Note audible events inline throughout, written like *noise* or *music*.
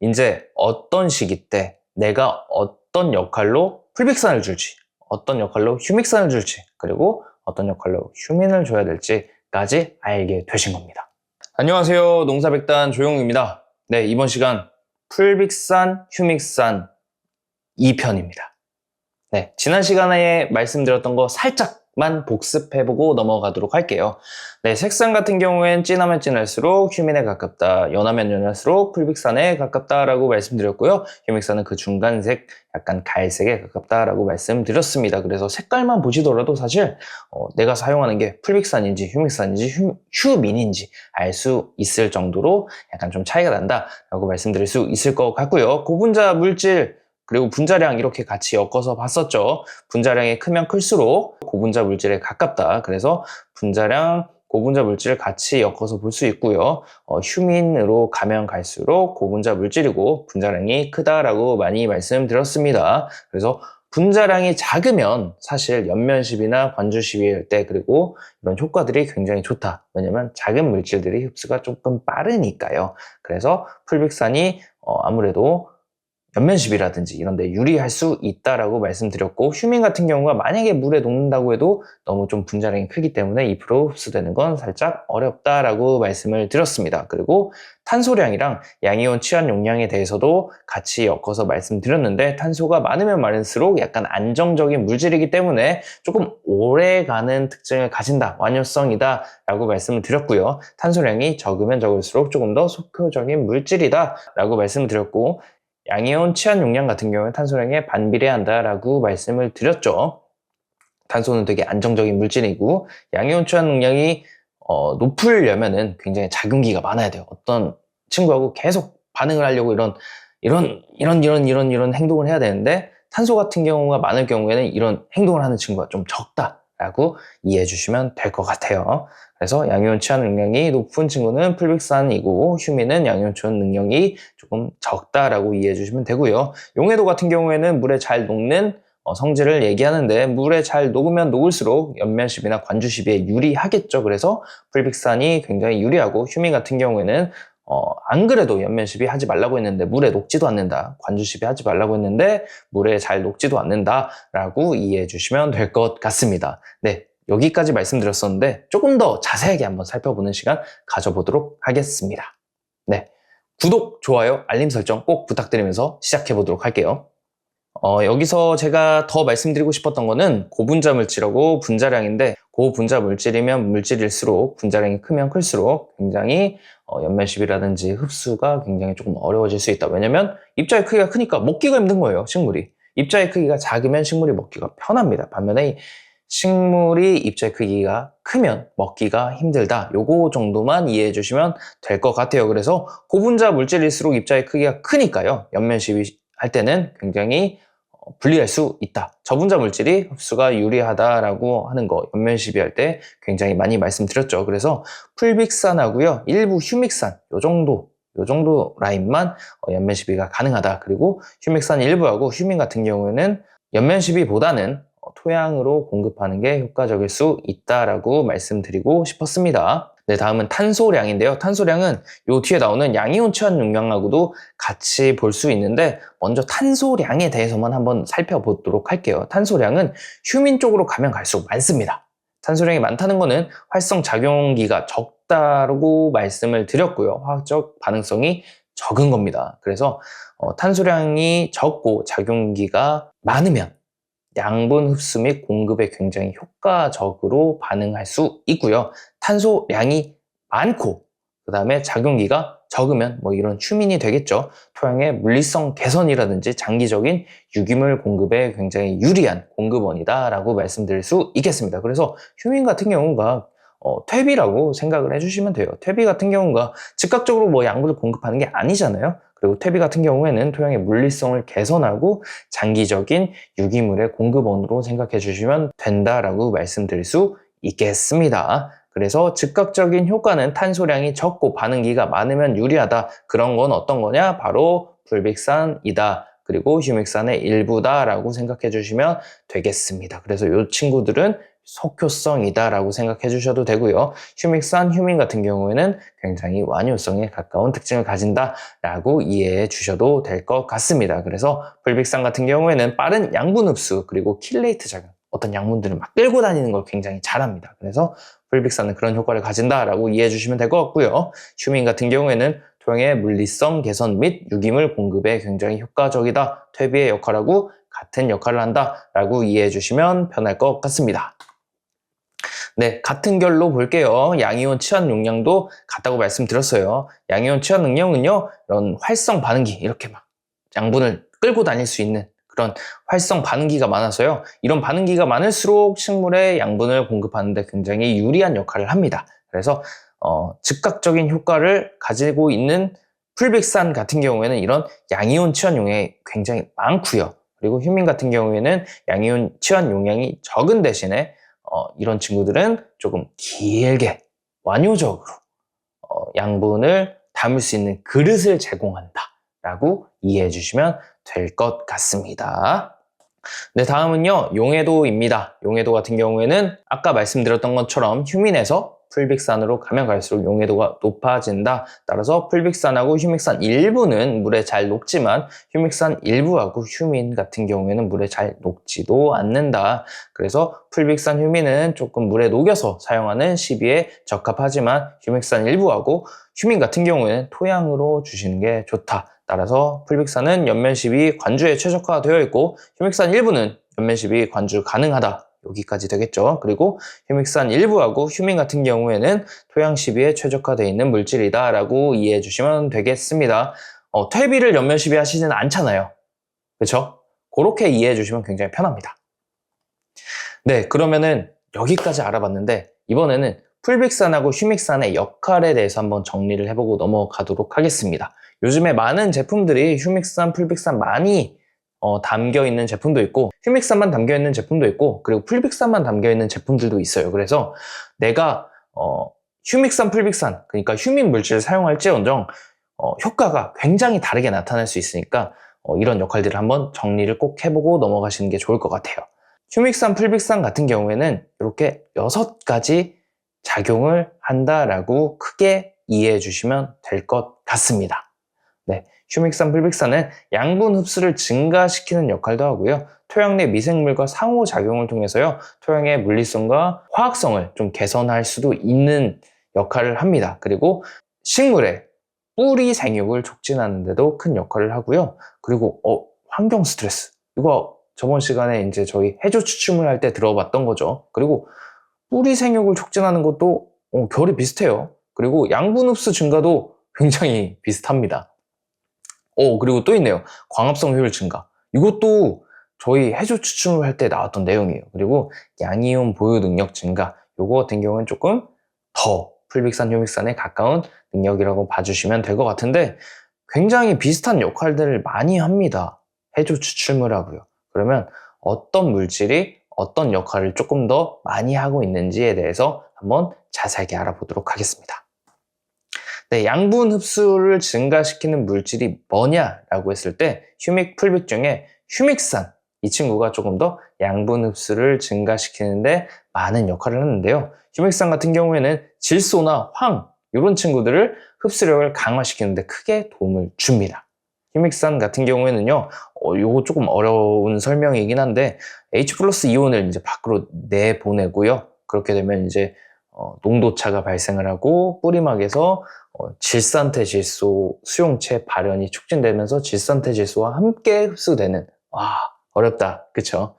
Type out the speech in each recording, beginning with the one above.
이제 어떤 시기 때 내가 어떤 역할로 풀빅산을 줄지, 어떤 역할로 휴믹산을 줄지, 그리고 어떤 역할로 휴민을 줘야 될지까지 알게 되신 겁니다. 안녕하세요. 농사백단 조용입니다. 네, 이번 시간 풀빅산, 휴믹산 2편입니다. 네, 지난 시간에 말씀드렸던 거 살짝 만 복습해보고 넘어가도록 할게요. 네, 색상 같은 경우엔 진하면 진할수록 휴민에 가깝다, 연하면 연할수록 풀빅산에 가깝다라고 말씀드렸고요. 휴믹산은 그 중간색, 약간 갈색에 가깝다라고 말씀드렸습니다. 그래서 색깔만 보시더라도 사실 어, 내가 사용하는 게 풀빅산인지 휴믹산인지 휴, 휴민인지 알 수 있을 정도로 약간 좀 차이가 난다라고 말씀드릴 수 있을 것 같고요. 고분자 물질 그리고 분자량 이렇게 같이 엮어서 봤었죠. 분자량이 크면 클수록 고분자 물질에 가깝다. 그래서 분자량, 고분자 물질을 같이 엮어서 볼 수 있고요. 어, 휴민으로 가면 갈수록 고분자 물질이고 분자량이 크다라고 많이 말씀드렸습니다. 그래서 분자량이 작으면 사실 연면십이나 관주십일 때 그리고 이런 효과들이 굉장히 좋다. 왜냐면 작은 물질들이 흡수가 조금 빠르니까요. 그래서 풀빅산이 어, 아무래도 연면십이라든지 이런 데 유리할 수 있다라고 말씀드렸고 휴민 같은 경우가 만약에 물에 녹는다고 해도 너무 좀 분자량이 크기 때문에 2% 흡수되는 건 살짝 어렵다라고 말씀을 드렸습니다. 그리고 탄소량이랑 양이온 치환 용량에 대해서도 같이 엮어서 말씀드렸는데 탄소가 많으면 많을수록 약간 안정적인 물질이기 때문에 조금 오래가는 특징을 가진다, 완효성이다 라고 말씀을 드렸고요. 탄소량이 적으면 적을수록 조금 더 속효적인 물질이다 라고 말씀을 드렸고 양이온 치안 용량 같은 경우에 탄소량에 반비례한다라고 말씀을 드렸죠. 탄소는 되게 안정적인 물질이고 양이온 치안 용량이 어, 높으려면은 굉장히 작용기가 많아야 돼요. 어떤 친구하고 계속 반응을 하려고 이런 이런 이런 이런 이런 이런 행동을 해야 되는데 탄소 같은 경우가 많을 경우에는 이런 행동을 하는 친구가 좀 적다라고 이해해 주시면 될 것 같아요. 그래서 양이온 치환 능력이 높은 친구는 풀빅산이고 휴민은 양이온 치환 능력이 조금 적다라고 이해해 주시면 되고요. 용해도 같은 경우에는 물에 잘 녹는 어, 성질을 얘기하는데 물에 잘 녹으면 녹을수록 연면십이나 관주십에 유리하겠죠. 그래서 풀빅산이 굉장히 유리하고 휴민 같은 경우에는 어, 안 그래도 연면십이 하지 말라고 했는데 물에 녹지도 않는다. 관주십이 하지 말라고 했는데 물에 잘 녹지도 않는다. 라고 이해해 주시면 될 것 같습니다. 네. 여기까지 말씀드렸었는데 조금 더 자세하게 한번 살펴보는 시간 가져보도록 하겠습니다. 네. 구독, 좋아요, 알림 설정 꼭 부탁드리면서 시작해 보도록 할게요. 어, 여기서 제가 더 말씀드리고 싶었던 거는 고분자 물질하고 분자량인데 고분자 물질이면 물질일수록 분자량이 크면 클수록 굉장히 어, 연면십이라든지 흡수가 굉장히 조금 어려워질 수 있다. 왜냐면 입자의 크기가 크니까 먹기가 힘든 거예요, 식물이. 입자의 크기가 작으면 식물이 먹기가 편합니다. 반면에 식물이 입자의 크기가 크면 먹기가 힘들다. 요거 정도만 이해해 주시면 될 것 같아요. 그래서 고분자 물질일수록 입자의 크기가 크니까요. 연면시비 할 때는 굉장히 어, 불리할 수 있다. 저분자 물질이 흡수가 유리하다라고 하는 거 연면 시비할 때 굉장히 많이 말씀드렸죠. 그래서 풀빅산하고요. 일부 휴믹산 요 정도 요 정도 라인만 어, 연면 시비가 가능하다. 그리고 휴믹산 일부하고 휴민 같은 경우에는 연면 시비보다는 어, 토양으로 공급하는 게 효과적일 수 있다라고 말씀드리고 싶었습니다. 네, 다음은 탄소량인데요. 탄소량은 요 뒤에 나오는 양이온 치환 용량하고도 같이 볼 수 있는데 먼저 탄소량에 대해서만 한번 살펴보도록 할게요. 탄소량은 휴민 쪽으로 가면 갈수록 많습니다. 탄소량이 많다는 것은 활성 작용기가 적다고 말씀을 드렸고요. 화학적 반응성이 적은 겁니다. 그래서 어, 탄소량이 적고 작용기가 많으면 양분 흡수 및 공급에 굉장히 효과적으로 반응할 수 있고요. 탄소량이 많고 그 다음에 작용기가 적으면 뭐 이런 휴민이 되겠죠. 토양의 물리성 개선이라든지 장기적인 유기물 공급에 굉장히 유리한 공급원이다라고 말씀드릴 수 있겠습니다. 그래서 휴민 같은 경우가 어, 퇴비라고 생각을 해주시면 돼요. 퇴비 같은 경우가 즉각적으로 뭐 양분을 공급하는 게 아니잖아요. 그리고 퇴비 같은 경우에는 토양의 물리성을 개선하고 장기적인 유기물의 공급원으로 생각해 주시면 된다라고 말씀드릴 수 있겠습니다. 그래서 즉각적인 효과는 탄소량이 적고 반응기가 많으면 유리하다. 그런 건 어떤 거냐? 바로 불빅산이다. 그리고 휴믹산의 일부다라고 생각해 주시면 되겠습니다. 그래서 이 친구들은 속효성이다라고 생각해 주셔도 되고요. 휴믹산, 휴민 같은 경우에는 굉장히 완효성에 가까운 특징을 가진다라고 이해해 주셔도 될 것 같습니다. 그래서 불빅산 같은 경우에는 빠른 양분 흡수 그리고 킬레이트 작용 어떤 양분들을 막 끌고 다니는 걸 굉장히 잘합니다. 그래서 불빅산은 그런 효과를 가진다라고 이해해 주시면 될 것 같고요. 휴민 같은 경우에는 토양의 물리성 개선 및 유기물 공급에 굉장히 효과적이다. 퇴비의 역할하고 같은 역할을 한다라고 이해해 주시면 편할 것 같습니다. 네, 같은 결로 볼게요. 양이온 치환 용량도 같다고 말씀드렸어요. 양이온 치환 능력은요, 이런 활성 반응기, 이렇게 막 양분을 끌고 다닐 수 있는 그런 활성 반응기가 많아서요. 이런 반응기가 많을수록 식물에 양분을 공급하는데 굉장히 유리한 역할을 합니다. 그래서 어, 즉각적인 효과를 가지고 있는 풀빅산 같은 경우에는 이런 양이온 치환 용량이 굉장히 많고요. 그리고 휴민 같은 경우에는 양이온 치환 용량이 적은 대신에 어, 이런 친구들은 조금 길게 완효적으로 어, 양분을 담을 수 있는 그릇을 제공한다 라고 이해해 주시면 될 것 같습니다. 네, 다음은요, 용해도입니다. 용해도 같은 경우에는 아까 말씀드렸던 것처럼 휴민에서 풀빅산으로 가면 갈수록 용해도가 높아진다. 따라서 풀빅산하고 휴믹산 일부는 물에 잘 녹지만 휴믹산 일부하고 휴민 같은 경우에는 물에 잘 녹지도 않는다. 그래서 풀빅산 휴민은 조금 물에 녹여서 사용하는 시비에 적합하지만 휴믹산 일부하고 휴민 같은 경우에는 토양으로 주시는 게 좋다. 따라서 풀빅산은 연면십이 관주에 최적화되어 있고 휴믹산 일부는 연면십이 관주 가능하다. 여기까지 되겠죠. 그리고 휴믹산 일부하고 휴민 같은 경우에는 토양 시비에 최적화되어 있는 물질이다 라고 이해해 주시면 되겠습니다. 어, 퇴비를 연면 시비 하시지는 않잖아요. 그렇죠? 그렇게 이해해 주시면 굉장히 편합니다. 네, 그러면은 여기까지 알아봤는데 이번에는 풀빅산하고 휴믹산의 역할에 대해서 한번 정리를 해보고 넘어가도록 하겠습니다. 요즘에 많은 제품들이 휴믹산, 풀빅산 많이 어, 담겨 있는 제품도 있고 휴믹산만 담겨 있는 제품도 있고 그리고 풀빅산만 담겨 있는 제품들도 있어요. 그래서 내가 어, 휴믹산, 풀빅산 그러니까 휴민 물질을 사용할지언정 어, 효과가 굉장히 다르게 나타날 수 있으니까 어, 이런 역할들을 한번 정리를 꼭 해보고 넘어가시는 게 좋을 것 같아요. 휴믹산, 풀빅산 같은 경우에는 이렇게 여섯 가지 작용을 한다라고 크게 이해해 주시면 될 것 같습니다. 네. 휴믹산, 풀빅산은 양분 흡수를 증가시키는 역할도 하고요. 토양 내 미생물과 상호작용을 통해서요. 토양의 물리성과 화학성을 좀 개선할 수도 있는 역할을 합니다. 그리고 식물의 뿌리 생육을 촉진하는 데도 큰 역할을 하고요. 그리고 어, 환경 스트레스. 이거 저번 시간에 이제 저희 해조 추출물 할때 들어봤던 거죠. 그리고 뿌리 생육을 촉진하는 것도 어, 결이 비슷해요. 그리고 양분 흡수 증가도 굉장히 비슷합니다. 어, 그리고 또 있네요. 광합성 효율 증가. 이것도 저희 해조 추출물 할때 나왔던 내용이에요. 그리고 양이온 보유 능력 증가. 요거 같은 경우는 조금 더 풀빅산, 효믹산에 가까운 능력이라고 봐주시면 될 것 같은데 굉장히 비슷한 역할들을 많이 합니다. 해조 추출물 하고요. 그러면 어떤 물질이 어떤 역할을 조금 더 많이 하고 있는지에 대해서 한번 자세하게 알아보도록 하겠습니다. 네, 양분 흡수를 증가시키는 물질이 뭐냐라고 했을 때 휴믹 풀빅 중에 휴믹산 이 친구가 조금 더 양분 흡수를 증가시키는데 많은 역할을 하는데요. 휴믹산 같은 경우에는 질소나 황 이런 친구들을 흡수력을 강화시키는데 크게 도움을 줍니다. 휴믹산 같은 경우에는요, 어, 요거 조금 어려운 설명이긴 한데 H 플러스 이온을 이제 밖으로 내보내고요. 그렇게 되면 이제 어, 농도차가 발생을 하고 뿌리막에서 어, 질산태 질소 수용체 발현이 촉진되면서 질산태 질소와 함께 흡수되는 와 어렵다. 그쵸?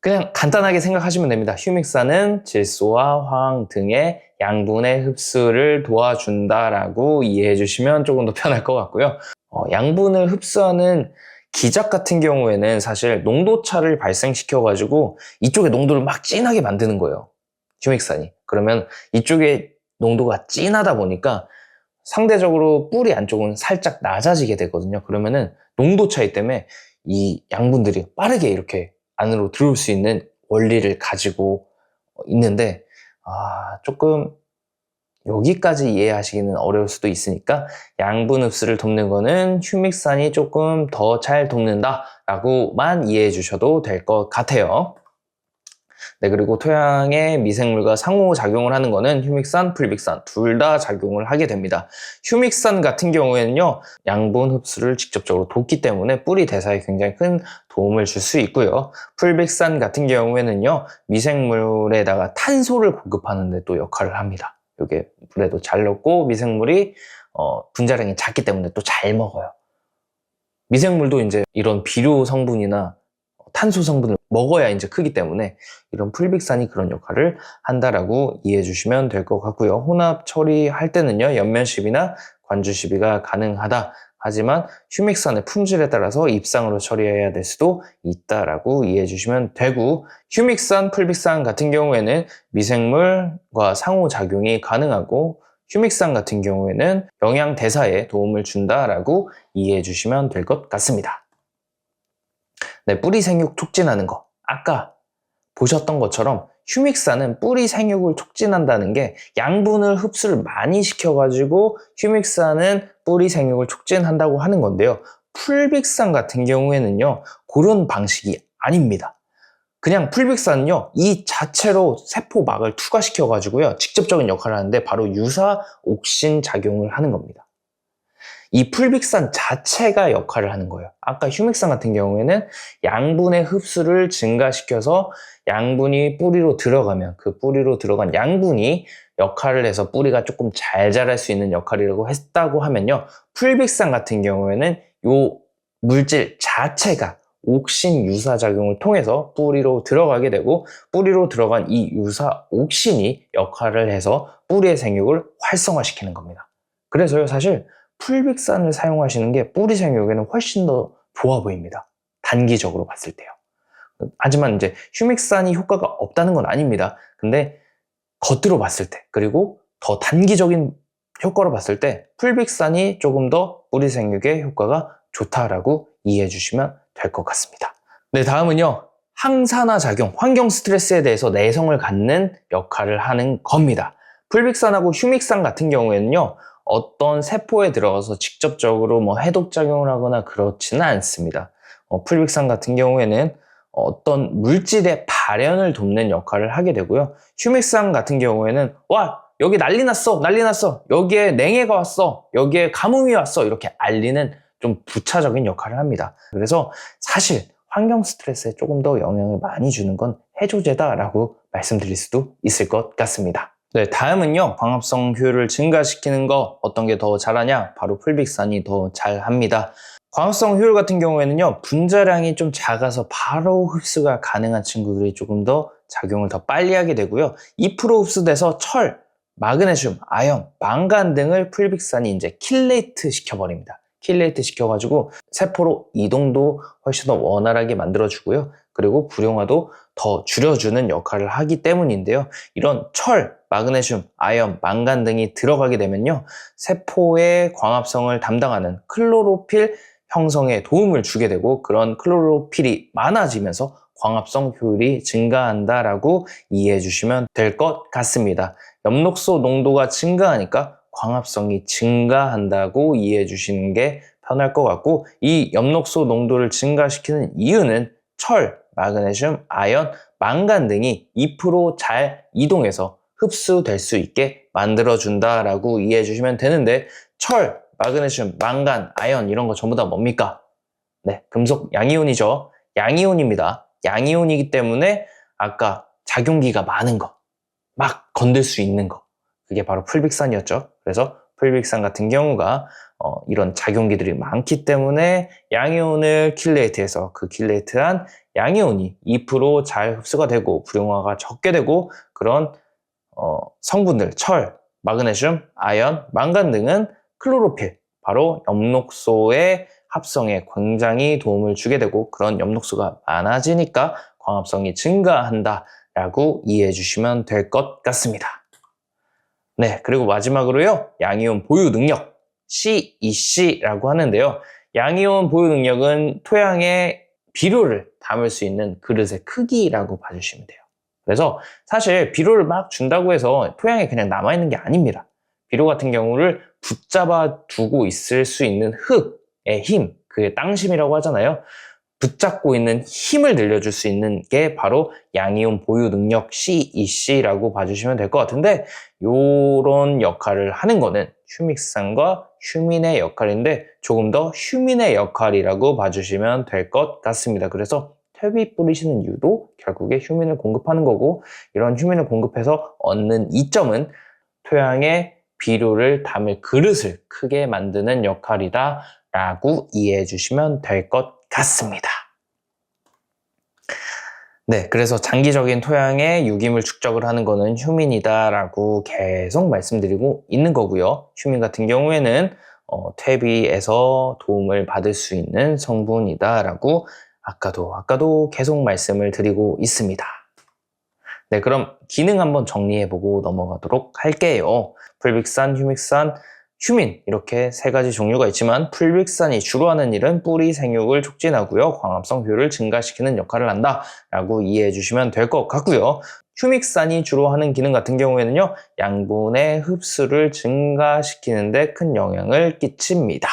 그냥 간단하게 생각하시면 됩니다. 휴믹산은 질소와 화학 등의 양분의 흡수를 도와준다라고 이해해 주시면 조금 더 *laughs* 편할 것 같고요. 어, 양분을 흡수하는 기작 같은 경우에는 사실 농도차를 발생시켜 가지고 이쪽에 농도를 막 진하게 만드는 거예요. 휴믹산이. 그러면 이쪽에 농도가 진하다 보니까 상대적으로 뿌리 안쪽은 살짝 낮아지게 되거든요. 그러면은 농도 차이 때문에 이 양분들이 빠르게 이렇게 안으로 들어올 수 있는 원리를 가지고 있는데 아, 조금 여기까지 이해하시기는 어려울 수도 있으니까 양분 흡수를 돕는 거는 휴믹산이 조금 더 잘 돕는다 라고만 이해해 주셔도 될 것 같아요. 네, 그리고 토양의 미생물과 상호작용을 하는 거는 휴믹산, 풀빅산 둘 다 작용을 하게 됩니다. 휴믹산 같은 경우에는요, 양분 흡수를 직접적으로 돕기 때문에 뿌리 대사에 굉장히 큰 도움을 줄 수 있고요. 풀빅산 같은 경우에는요, 미생물에다가 탄소를 공급하는 데 또 역할을 합니다. 이게 물에도 잘 녹고 미생물이 어, 분자량이 작기 때문에 또 잘 먹어요. 미생물도 이제 이런 비료 성분이나 탄소 성분을 먹어야 이제 크기 때문에 이런 풀빅산이 그런 역할을 한다라고 이해해 주시면 될 것 같고요. 혼합 처리할 때는요, 연면 시비나 관주 시비가 가능하다. 하지만 휴믹산의 품질에 따라서 입상으로 처리해야 될 수도 있다라고 이해해 주시면 되고 휴믹산, 풀빅산 같은 경우에는 미생물과 상호작용이 가능하고 휴믹산 같은 경우에는 영양 대사에 도움을 준다라고 이해해 주시면 될 것 같습니다. 네, 뿌리 생육 촉진하는 거. 아까 보셨던 것처럼 휴믹산은 뿌리 생육을 촉진한다는 게 양분을 흡수를 많이 시켜가지고 휴믹산은 뿌리 생육을 촉진한다고 하는 건데요. 풀빅산 같은 경우에는요, 그런 방식이 아닙니다. 그냥 풀빅산은요, 이 자체로 세포막을 투과시켜가지고요, 직접적인 역할을 하는데 바로 유사 옥신 작용을 하는 겁니다. 이 풀빅산 자체가 역할을 하는 거예요. 아까 휴믹산 같은 경우에는 양분의 흡수를 증가시켜서 양분이 뿌리로 들어가면 그 뿌리로 들어간 양분이 역할을 해서 뿌리가 조금 잘 자랄 수 있는 역할이라고 했다고 하면요. 풀빅산 같은 경우에는 요 물질 자체가 옥신 유사 작용을 통해서 뿌리로 들어가게 되고 뿌리로 들어간 이 유사 옥신이 역할을 해서 뿌리의 생육을 활성화시키는 겁니다. 그래서요 사실 풀빅산을 사용하시는 게 뿌리 생육에는 훨씬 더 좋아 보입니다. 단기적으로 봤을 때요. 하지만 이제 휴믹산이 효과가 없다는 건 아닙니다. 근데 겉으로 봤을 때 그리고 더 단기적인 효과로 봤을 때 풀빅산이 조금 더 뿌리 생육에 효과가 좋다라고 이해해 주시면 될 것 같습니다. 네, 다음은요. 항산화 작용, 환경 스트레스에 대해서 내성을 갖는 역할을 하는 겁니다. 풀빅산하고 휴믹산 같은 경우에는요. 어떤 세포에 들어가서 직접적으로 뭐 해독작용을 하거나 그렇지는 않습니다. 어, 풀빅산 같은 경우에는 어떤 물질의 발현을 돕는 역할을 하게 되고요. 휴믹산 같은 경우에는 와 여기 난리 났어 난리 났어 여기에 냉해가 왔어 여기에 가뭄이 왔어 이렇게 알리는 좀 부차적인 역할을 합니다. 그래서 사실 환경 스트레스에 조금 더 영향을 많이 주는 건 해조제다라고 말씀드릴 수도 있을 것 같습니다. 네, 다음은요. 광합성 효율을 증가시키는 거 어떤 게 더 잘하냐? 바로 풀빅산이 더 잘합니다. 광합성 효율 같은 경우에는요. 분자량이 좀 작아서 바로 흡수가 가능한 친구들이 조금 더 작용을 더 빨리 하게 되고요. 2% 흡수돼서 철, 마그네슘, 아연, 망간 등을 풀빅산이 이제 킬레이트 시켜버립니다. 킬레이트 시켜가지고 세포로 이동도 훨씬 더 원활하게 만들어주고요. 그리고 불용화도 더 줄여주는 역할을 하기 때문인데요. 이런 철, 마그네슘, 아연, 망간 등이 들어가게 되면요. 세포의 광합성을 담당하는 클로로필 형성에 도움을 주게 되고 그런 클로로필이 많아지면서 광합성 효율이 증가한다라고 이해해 주시면 될 것 같습니다. 엽록소 농도가 증가하니까 광합성이 증가한다고 이해해 주시는 게 편할 것 같고 이 엽록소 농도를 증가시키는 이유는 철, 마그네슘, 아연, 망간 등이 2%잘 이동해서 흡수될 수 있게 만들어준다라고 이해해 주시면 되는데 철, 마그네슘, 망간, 아연 이런 거 전부 다 뭡니까? 네, 금속 양이온이죠. 양이온입니다. 양이온이기 때문에 아까 작용기가 많은 거, 막 건들 수 있는 거, 그게 바로 풀빅산이었죠. 그래서 풀빅산 같은 경우가 어, 이런 작용기들이 많기 때문에 양이온을 킬레이트해서 그 킬레이트한 양이온이 2%잘 흡수가 되고 불용화가 적게 되고 그런 어, 성분들, 철, 마그네슘, 아연, 망간 등은 클로로필, 바로 엽록소의 합성에 굉장히 도움을 주게 되고 그런 엽록소가 많아지니까 광합성이 증가한다라고 이해해 주시면 될 것 같습니다. 네, 그리고 마지막으로요. 양이온 보유 능력 CEC라고 하는데요. 양이온 보유 능력은 토양에 비료를 담을 수 있는 그릇의 크기라고 봐주시면 돼요. 그래서 사실 비료를 막 준다고 해서 토양에 그냥 남아있는 게 아닙니다. 비료 같은 경우를 붙잡아 두고 있을 수 있는 흙의 힘, 그게 땅심이라고 하잖아요. 붙잡고 있는 힘을 늘려줄 수 있는 게 바로 양이온 보유 능력 CEC라고 봐주시면 될 것 같은데 요런 역할을 하는 거는 휴믹산과 휴민의 역할인데 조금 더 휴민의 역할이라고 봐주시면 될 것 같습니다. 그래서 퇴비 뿌리시는 이유도 결국에 휴민을 공급하는 거고 이런 휴민을 공급해서 얻는 이점은 토양에 비료를 담을 그릇을 크게 만드는 역할이다 라고 이해해 주시면 될 것 같습니다. 네, 그래서 장기적인 토양에 유기물 축적을 하는 거는 휴민이다라고 계속 말씀드리고 있는 거고요. 휴민 같은 경우에는 어, 퇴비에서 도움을 받을 수 있는 성분이다라고 아까도 아까도 계속 말씀을 드리고 있습니다. 네, 그럼 기능 한번 정리해보고 넘어가도록 할게요. 풀빅산, 휴믹산, 휴민 이렇게 세 가지 종류가 있지만 풀빅산이 주로 하는 일은 뿌리 생육을 촉진하고요. 광합성 효율을 증가시키는 역할을 한다라고 이해해 주시면 될 것 같고요. 휴믹산이 주로 하는 기능 같은 경우에는요. 양분의 흡수를 증가시키는 데 큰 영향을 끼칩니다.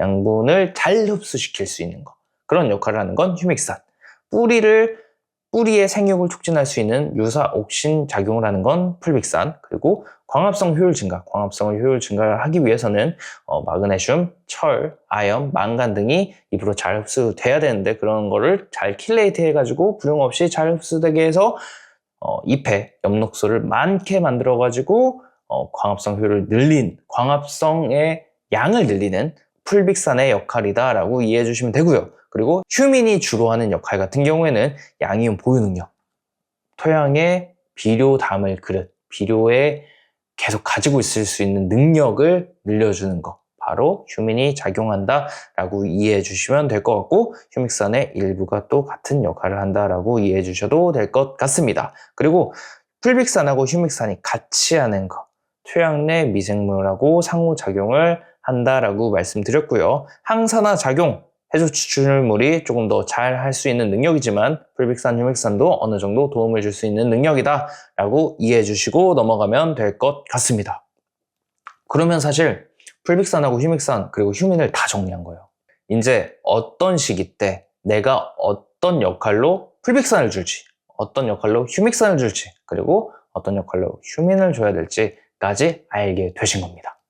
양분을 잘 흡수시킬 수 있는 거. 그런 역할을 하는 건 휴믹산. 뿌리를 뿌리의 생육을 촉진할 수 있는 유사 옥신 작용을 하는 건 풀빅산. 그리고 광합성 효율 증가, 광합성을 효율 증가를 하기 위해서는 어, 마그네슘, 철, 아연, 망간 등이 입으로 잘 흡수돼야 되는데 그런 거를 잘 킬레이트 해가지고 불용 없이 잘 흡수되게 해서 어, 잎에 엽록소를 많게 만들어가지고 어, 광합성 효율을 늘린 광합성의 양을 늘리는 풀빅산의 역할이다라고 이해해 주시면 되고요. 그리고 휴민이 주로 하는 역할 같은 경우에는 양이온 보유 능력, 토양에 비료 담을 그릇, 비료에 계속 가지고 있을 수 있는 능력을 늘려주는 것. 바로 휴민이 작용한다라고 이해해 주시면 될 것 같고 휴믹산의 일부가 또 같은 역할을 한다라고 이해해 주셔도 될 것 같습니다. 그리고 풀빅산하고 휴믹산이 같이 하는 것. 토양 내 미생물하고 상호작용을 한다라고 말씀드렸고요. 항산화 작용, 해조 추출물이 조금 더 잘 할 수 있는 능력이지만 풀빅산, 휴믹산도 어느 정도 도움을 줄 수 있는 능력이다 라고 이해해 주시고 넘어가면 될 것 같습니다. 그러면 사실 풀빅산하고 휴믹산 그리고 휴민을 다 정리한 거예요. 이제 어떤 시기 때 내가 어떤 역할로 풀빅산을 줄지 어떤 역할로 휴믹산을 줄지 그리고 어떤 역할로 휴민을 줘야 될지까지 알게 되신 겁니다.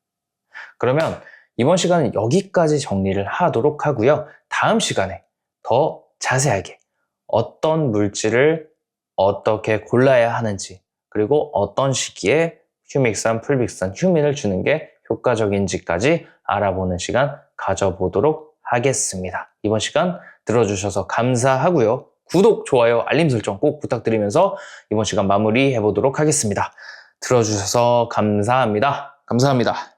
그러면 이번 시간은 여기까지 정리를 하도록 하고요. 다음 시간에 더 자세하게 어떤 물질을 어떻게 골라야 하는지 그리고 어떤 시기에 휴믹산, 풀빅산, 휴민을 주는 게 효과적인지까지 알아보는 시간 가져보도록 하겠습니다. 이번 시간 들어주셔서 감사하고요. 구독, 좋아요, 알림 설정 꼭 부탁드리면서 이번 시간 마무리해 보도록 하겠습니다. 들어주셔서 감사합니다. 감사합니다.